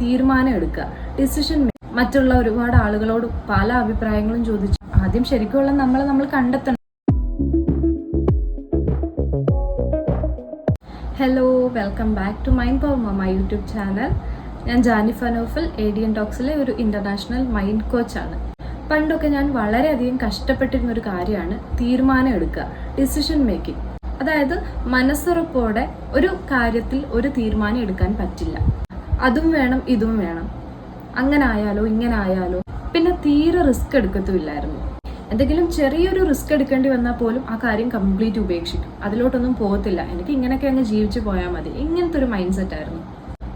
തീരുമാനം എടുക്കുക ഡിസിഷൻ മറ്റുള്ള ഒരുപാട് ആളുകളോട് പല അഭിപ്രായങ്ങളും ചോദിച്ചു. ആദ്യം ശരിക്കുള്ള നമ്മളെ നമ്മൾ കണ്ടെത്തണം. Hello welcome back to mind power mamma YouTube channel ഞാൻ ജാനിഫ നോഫൽ എൻ ടോക്സിലെ ഒരു ഇന്റർനാഷണൽ മൈൻഡ് കോച്ചാണ് പണ്ടൊക്കെ ഞാൻ വളരെയധികം കഷ്ടപ്പെട്ടിരുന്ന ഒരു കാര്യമാണ് തീരുമാനം എടുക്കുക ഡിസിഷൻ മേക്കിംഗ് അതായത് മനസ്സുറപ്പോടെ ഒരു കാര്യത്തിൽ ഒരു തീരുമാനം എടുക്കാൻ പറ്റില്ല. അതും വേണം ഇതും വേണം. അങ്ങനെ ആയാലോ ഇങ്ങനെ ആയാലോ പിന്നെ തീരെ റിസ്ക് എടുക്കത്തുമില്ലായിരുന്നു. എന്തെങ്കിലും ചെറിയൊരു റിസ്ക് എടുക്കേണ്ടി വന്നാൽ പോലും ആ കാര്യം കംപ്ലീറ്റ് ഉപേക്ഷിക്കും. അതിലോട്ടൊന്നും പോകത്തില്ല. എനിക്ക് ഇങ്ങനെയൊക്കെ അങ്ങ് ജീവിച്ചു പോയാൽ മതി. ഇങ്ങനത്തെ ഒരു മൈൻഡ് സെറ്റ് ആയിരുന്നു.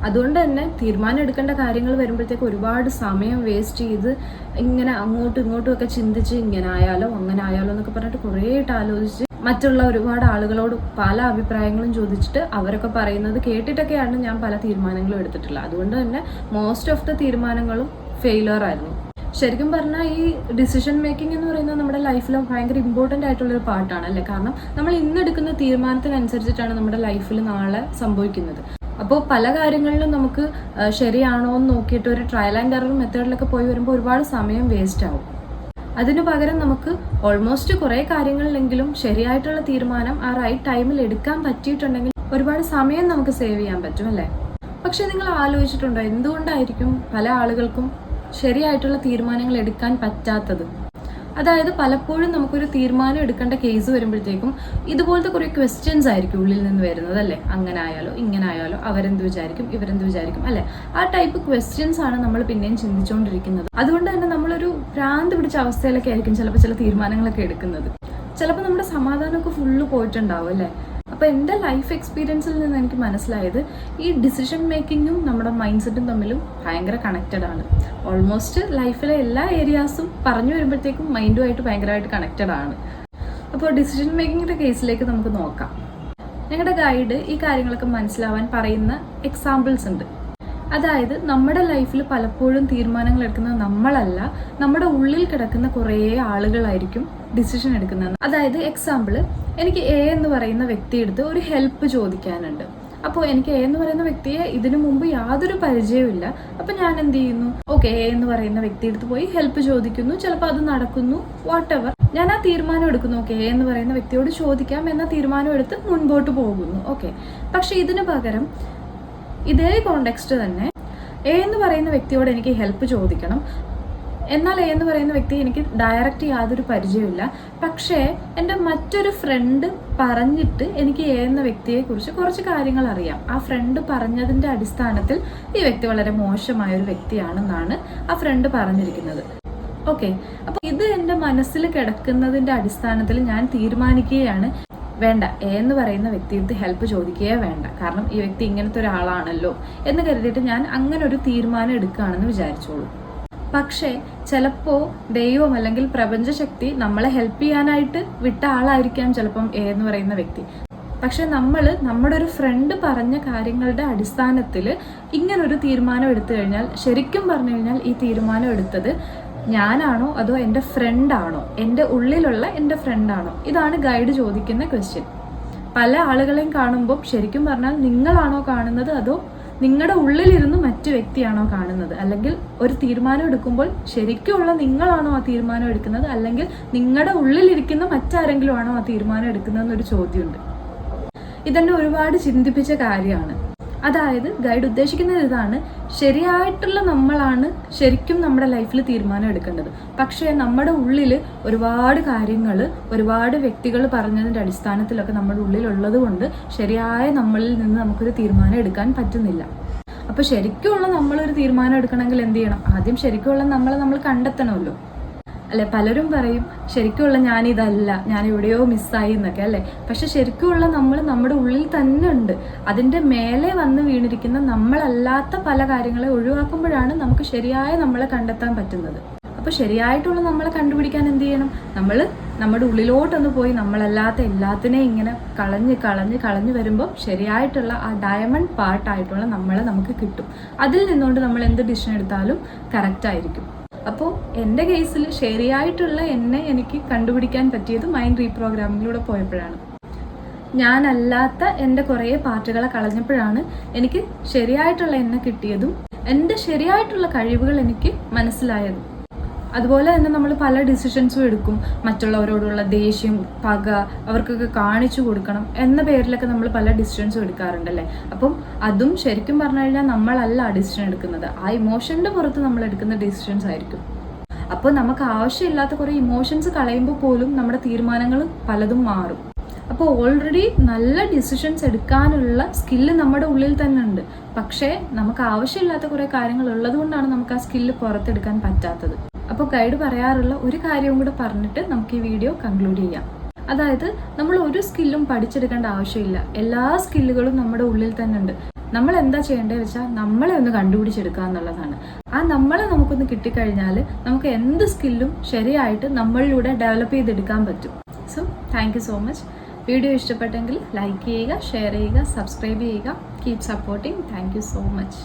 അതുകൊണ്ട് തന്നെ തീരുമാനം എടുക്കേണ്ട കാര്യങ്ങൾ വരുമ്പോഴത്തേക്ക് ഒരുപാട് സമയം വേസ്റ്റ് ചെയ്ത് ഇങ്ങനെ അങ്ങോട്ടും ഇങ്ങോട്ടും ഒക്കെ ചിന്തിച്ച് ഇങ്ങനെ ആയാലോ അങ്ങനെ ആയാലോ എന്നൊക്കെ പറഞ്ഞിട്ട് കുറേ ആലോചിച്ച് മറ്റുള്ള ഒരുപാട് ആളുകളോട് പല അഭിപ്രായങ്ങളും ചോദിച്ചിട്ട് അവരൊക്കെ പറയുന്നത് കേട്ടിട്ടൊക്കെയാണ് ഞാൻ പല തീരുമാനങ്ങളും എടുത്തിട്ടുള്ളത്. അതുകൊണ്ട് തന്നെ മോസ്റ്റ് ഓഫ് ദ തീരുമാനങ്ങളും ഫെയിലർ ആയിരുന്നു. ശരിക്കും പറഞ്ഞാൽ ഈ ഡിസിഷൻ മേക്കിംഗ് എന്ന് പറയുന്നത് നമ്മുടെ ലൈഫിൽ ഭയങ്കര ഇമ്പോർട്ടന്റ് ആയിട്ടുള്ളൊരു പാർട്ടാണ് അല്ലേ? കാരണം നമ്മൾ ഇന്ന് എടുക്കുന്ന തീരുമാനത്തിനനുസരിച്ചിട്ടാണ് നമ്മുടെ ലൈഫിൽ നാളെ സംഭവിക്കുന്നത്. അപ്പോൾ പല കാര്യങ്ങളിലും നമുക്ക് ശരിയാണോ എന്ന് നോക്കിയിട്ട് ഒരു ട്രയൽ ആൻഡ് എറർ മെത്തേഡിലൊക്കെ പോയി വരുമ്പോൾ ഒരുപാട് സമയം വേസ്റ്റ് ആവും. അതിനു പകരം നമുക്ക് ഓൾമോസ്റ്റ് കുറേ കാര്യങ്ങളിലെങ്കിലും ശരിയായിട്ടുള്ള തീരുമാനം ആ റൈറ്റ് ടൈമിൽ എടുക്കാൻ പറ്റിയിട്ടുണ്ടെങ്കിൽ ഒരുപാട് സമയം നമുക്ക് സേവ് ചെയ്യാൻ പറ്റും അല്ലേ? പക്ഷെ നിങ്ങൾ ആലോചിച്ചിട്ടുണ്ടോ എന്തുകൊണ്ടായിരിക്കും പല ആളുകൾക്കും ശരിയായിട്ടുള്ള തീരുമാനങ്ങൾ എടുക്കാൻ പറ്റാത്തത്? അതായത് പലപ്പോഴും നമുക്കൊരു തീരുമാനം എടുക്കേണ്ട കേസ് വരുമ്പോഴത്തേക്കും ഇതുപോലത്തെ കുറേ ക്വസ്റ്റ്യൻസ് ആയിരിക്കും ഉള്ളിൽ നിന്ന് വരുന്നത് അല്ലേ? അങ്ങനെ ആയാലോ ഇങ്ങനെ ആയാലോ അവരെന്ത് വിചാരിക്കും ഇവരെന്ത് വിചാരിക്കും അല്ലേ? ആ ടൈപ്പ് ക്വസ്റ്റ്യൻസ് ആണ് നമ്മൾ പിന്നെയും ചിന്തിച്ചുകൊണ്ടിരിക്കുന്നത് അതുകൊണ്ട് തന്നെ നമ്മളൊരു ഭ്രാന്ത് പിടിച്ച അവസ്ഥയിലൊക്കെ ആയിരിക്കും ചിലപ്പോൾ ചില തീരുമാനങ്ങളൊക്കെ എടുക്കുന്നത്. ചിലപ്പോൾ നമ്മുടെ സമാധാനമൊക്കെ ഫുള്ള് പോയിട്ടുണ്ടാവും അല്ലേ? അപ്പോൾ എന്റെ ലൈഫ് എക്സ്പീരിയൻസിൽ നിന്ന് എനിക്ക് മനസ്സിലായത് ഈ ഡിസിഷൻ മേക്കിങ്ങും നമ്മുടെ മൈൻഡ് സെറ്റും തമ്മിലും ഭയങ്കര കണക്റ്റഡ് ആണ്. ഓൾമോസ്റ്റ് ലൈഫിലെ എല്ലാ ഏരിയാസും പറഞ്ഞു വരുമ്പോഴത്തേക്കും മൈൻഡുമായിട്ട് ഭയങ്കരമായിട്ട് കണക്റ്റഡ് ആണ്. അപ്പോൾ ഡിസിഷൻ മേക്കിങ്ങിന്റെ കേസിലേക്ക് നമുക്ക് നോക്കാം. ഞങ്ങളുടെ ഗൈഡ് ഈ കാര്യങ്ങളൊക്കെ മനസ്സിലാവാൻ പറയുന്ന എക്സാമ്പിൾസ് ഉണ്ട്. അതായത് നമ്മുടെ ലൈഫിൽ പലപ്പോഴും തീരുമാനങ്ങൾ എടുക്കുന്നത് നമ്മളല്ല നമ്മുടെ ഉള്ളിൽ കിടക്കുന്ന കുറേ ആളുകളായിരിക്കും ഡിസിഷൻ എടുക്കുന്നത്. അതായത് എക്സാമ്പിൾ എനിക്ക് എ എന്ന് പറയുന്ന വ്യക്തിയെടുത്ത് ഒരു ഹെൽപ്പ് ചോദിക്കാനുണ്ട്. അപ്പോൾ എനിക്ക് എ എന്ന് പറയുന്ന വ്യക്തിയെ ഇതിനു മുമ്പ് യാതൊരു പരിചയവുമില്ല അപ്പോൾ ഞാൻ എന്ത് ചെയ്യുന്നു? ഓക്കെ എ എന്ന് പറയുന്ന വ്യക്തിയെടുത്ത് പോയി ഹെൽപ്പ് ചോദിക്കുന്നു ചിലപ്പോൾ അത് നടക്കുന്നു വാട്ട് എവർ ഞാൻ ആ തീരുമാനം എടുക്കുന്നു. ഓക്കെ എ എന്ന് പറയുന്ന വ്യക്തിയോട് ചോദിക്കാം എന്ന തീരുമാനം എടുത്ത് മുൻപോട്ട് പോകുന്നു. ഓക്കെ. പക്ഷെ ഇതിനു പകരം ഇതേ കോണ്ടെക്സ്റ്റ് തന്നെ എ എന്ന് പറയുന്ന വ്യക്തിയോട് എനിക്ക് ഹെൽപ്പ് ചോദിക്കണം. എന്നാൽ എ എന്ന് പറയുന്ന വ്യക്തി എനിക്ക് ഡയറക്റ്റ് യാതൊരു പരിചയമില്ല പക്ഷേ എന്റെ മറ്റൊരു ഫ്രണ്ട് പറഞ്ഞിട്ട് എനിക്ക് എ എന്ന വ്യക്തിയെക്കുറിച്ച് കുറച്ച് കാര്യങ്ങൾ അറിയാം. ആ ഫ്രണ്ട് പറഞ്ഞതിന്റെ അടിസ്ഥാനത്തിൽ ഈ വ്യക്തി വളരെ മോശമായ ഒരു വ്യക്തിയാണെന്നാണ് ആ ഫ്രണ്ട് പറഞ്ഞിരിക്കുന്നത്. ഓക്കെ അപ്പോൾ ഇത് എന്റെ മനസ്സിൽ കിടക്കുന്നതിന്റെ അടിസ്ഥാനത്തിൽ ഞാൻ തീരുമാനിക്കുകയാണ്. വേണ്ട. എ എന്ന് പറയുന്ന വ്യക്തിയെടുത്ത് ഹെൽപ്പ് ചോദിക്കുകയേ വേണ്ട. കാരണം ഈ വ്യക്തി ഇങ്ങനത്തെ ഒരാളാണല്ലോ എന്ന് കരുതിയിട്ട് ഞാൻ അങ്ങനെ ഒരു തീരുമാനം എടുക്കുകയാണെന്ന് വിചാരിച്ചോളൂ. പക്ഷേ ചിലപ്പോൾ ദൈവം അല്ലെങ്കിൽ പ്രപഞ്ചശക്തി നമ്മളെ ഹെൽപ്പ് ചെയ്യാനായിട്ട് വിട്ട ആളായിരിക്കാം ചിലപ്പം എ എന്ന് പറയുന്ന വ്യക്തി. പക്ഷെ നമ്മൾ നമ്മുടെ ഒരു ഫ്രണ്ട് പറഞ്ഞ കാര്യങ്ങളുടെ അടിസ്ഥാനത്തിൽ ഇങ്ങനൊരു തീരുമാനം എടുത്തു കഴിഞ്ഞാൽ ശരിക്കും പറഞ്ഞു കഴിഞ്ഞാൽ ഈ തീരുമാനം എടുത്തത് ഞാനാണോ അതോ എന്റെ ഫ്രണ്ടാണോ? എന്റെ ഉള്ളിലുള്ള എന്റെ ഫ്രണ്ടാണോ? ഇതാണ് ഗൈഡ് ചോദിക്കുന്ന ക്വസ്റ്റ്യൻ പല ആളുകളെയും കാണുമ്പോൾ ശരിക്കും പറഞ്ഞാൽ നിങ്ങളാണോ കാണുന്നത് അതോ നിങ്ങളുടെ ഉള്ളിലിരുന്ന് മറ്റു വ്യക്തിയാണോ കാണുന്നത്? അല്ലെങ്കിൽ ഒരു തീരുമാനം എടുക്കുമ്പോൾ ശരിക്കുമുള്ള നിങ്ങളാണോ ആ തീരുമാനം എടുക്കുന്നത്? അല്ലെങ്കിൽ നിങ്ങളുടെ ഉള്ളിലിരിക്കുന്ന മറ്റാരെങ്കിലും ആണോ ആ തീരുമാനം എടുക്കുന്നത് എന്നൊരു ചോദ്യമുണ്ട്. ഇതെന്നെ ഒരുപാട് ചിന്തിപ്പിച്ച കാര്യമാണ്. അതായത് ഗൈഡ് ഉദ്ദേശിക്കുന്നത് ഇതാണ് ശരിയായിട്ടുള്ള നമ്മളാണ് ശരിക്കും നമ്മുടെ ലൈഫിൽ തീരുമാനം എടുക്കേണ്ടത്. പക്ഷേ നമ്മുടെ ഉള്ളിൽ ഒരുപാട് കാര്യങ്ങൾ ഒരുപാട് വ്യക്തികൾ പറഞ്ഞതിന്റെ അടിസ്ഥാനത്തിലൊക്കെ നമ്മുടെ ഉള്ളിലുള്ളത് കൊണ്ട് ശരിയായ നമ്മളിൽ നിന്ന് നമുക്കൊരു തീരുമാനം എടുക്കാൻ പറ്റുന്നില്ല. അപ്പോൾ ശരിക്കുമുള്ള നമ്മളൊരു തീരുമാനം എടുക്കണമെങ്കിൽ എന്ത് ചെയ്യണം? ആദ്യം ശരിക്കുമുള്ള നമ്മളെ നമ്മൾ കണ്ടെത്തണമല്ലോ. അല്ലെ? പലരും പറയും ശരിക്കുമുള്ള ഞാനിതല്ല ഞാൻ എവിടെയോ മിസ്സായി എന്നൊക്കെ അല്ലേ? പക്ഷെ ശരിക്കുമുള്ള നമ്മൾ നമ്മുടെ ഉള്ളിൽ തന്നെ ഉണ്ട് അതിന്റെ മേലെ വന്ന് വീണിരിക്കുന്ന നമ്മളല്ലാത്ത പല കാര്യങ്ങളെ ഒഴിവാക്കുമ്പോഴാണ് നമുക്ക് ശരിയായ നമ്മളെ കണ്ടെത്താൻ പറ്റുന്നത്. അപ്പോൾ ശരിയായിട്ടുള്ള നമ്മളെ കണ്ടുപിടിക്കാൻ എന്ത് ചെയ്യണം? നമ്മൾ നമ്മുടെ ഉള്ളിലോട്ടൊന്ന് പോയി നമ്മളല്ലാത്ത എല്ലാത്തിനെയും ഇങ്ങനെ കളഞ്ഞ് കളഞ്ഞ് കളഞ്ഞ് വരുമ്പോൾ ശരിയായിട്ടുള്ള ആ ഡയമണ്ട് പാർട്ടായിട്ടുള്ള നമ്മളെ നമുക്ക് കിട്ടും. അതിൽ നിന്നുകൊണ്ട് നമ്മൾ എന്ത് ഡിസിഷൻ എടുത്താലും കറക്റ്റ് ആയിരിക്കും. അപ്പോൾ എന്റെ കേസിൽ ശരിയായിട്ടുള്ള എന്നെ എനിക്ക് കണ്ടുപിടിക്കാൻ പറ്റിയത് മൈൻഡ് റീപ്രോഗ്രാമിങ്ങിലൂടെ പോയപ്പോഴാണ്. ഞാനല്ലാത്ത എന്റെ കുറേ പാർട്ടുകളെ കളഞ്ഞപ്പോഴാണ് എനിക്ക് ശരിയായിട്ടുള്ള എന്നെ കിട്ടിയതും എന്റെ ശരിയായിട്ടുള്ള കഴിവുകൾ എനിക്ക് മനസ്സിലായത്. അതുപോലെ തന്നെ നമ്മൾ പല ഡിസിഷൻസും എടുക്കും. മറ്റുള്ളവരോടുള്ള ദേഷ്യം പക അവർക്കൊക്കെ കാണിച്ചു കൊടുക്കണം എന്ന പേരിലൊക്കെ നമ്മൾ പല ഡിസിഷൻസും എടുക്കാറുണ്ടല്ലേ അപ്പം അതും ശരിക്കും പറഞ്ഞു കഴിഞ്ഞാൽ നമ്മളല്ല ഡിസിഷൻ എടുക്കുന്നത്. ആ ഇമോഷന്റെ പുറത്ത് നമ്മൾ എടുക്കുന്ന ഡിസിഷൻസ് ആയിരിക്കും. അപ്പോൾ നമുക്ക് ആവശ്യമില്ലാത്ത കുറേ ഇമോഷൻസ് കളയുമ്പോൾ പോലും നമ്മുടെ തീരുമാനങ്ങൾ പലതും മാറും. അപ്പോൾ ഓൾറെഡി നല്ല ഡിസിഷൻസ് എടുക്കാനുള്ള സ്കില്ല് നമ്മുടെ ഉള്ളിൽ തന്നെ ഉണ്ട്. പക്ഷേ നമുക്ക് ആവശ്യമില്ലാത്ത കുറേ കാര്യങ്ങൾ ഉള്ളത് കൊണ്ടാണ് നമുക്ക് ആ സ്കില്ല് പുറത്തെടുക്കാൻ പറ്റാത്തത്. അപ്പോൾ ഗൈഡ് പറയാറുള്ള ഒരു കാര്യവും കൂടെ പറഞ്ഞിട്ട് നമുക്ക് ഈ വീഡിയോ കൺക്ലൂഡ് ചെയ്യാം. അതായത് നമ്മൾ ഒരു സ്കില്ലും പഠിച്ചെടുക്കേണ്ട ആവശ്യമില്ല. എല്ലാ സ്കില്ലുകളും നമ്മുടെ ഉള്ളിൽ തന്നെ ഉണ്ട്. നമ്മൾ എന്താ ചെയ്യേണ്ടത് വെച്ചാൽ നമ്മളെ ഒന്ന് കണ്ടുപിടിച്ചെടുക്കുക എന്നുള്ളതാണ്. ആ നമ്മളെ നമുക്കൊന്ന് കിട്ടിക്കഴിഞ്ഞാൽ നമുക്ക് എന്ത് സ്കില്ലും ശരിയായിട്ട് നമ്മളിലൂടെ ഡെവലപ്പ് ചെയ്തെടുക്കാൻ പറ്റും. So thank so much video ഇഷ്ടപ്പെട്ടെങ്കിൽ ലൈക്ക് ചെയ്യുക ഷെയർ ചെയ്യുക സബ്സ്ക്രൈബ് ചെയ്യുക. Keep supporting thank so much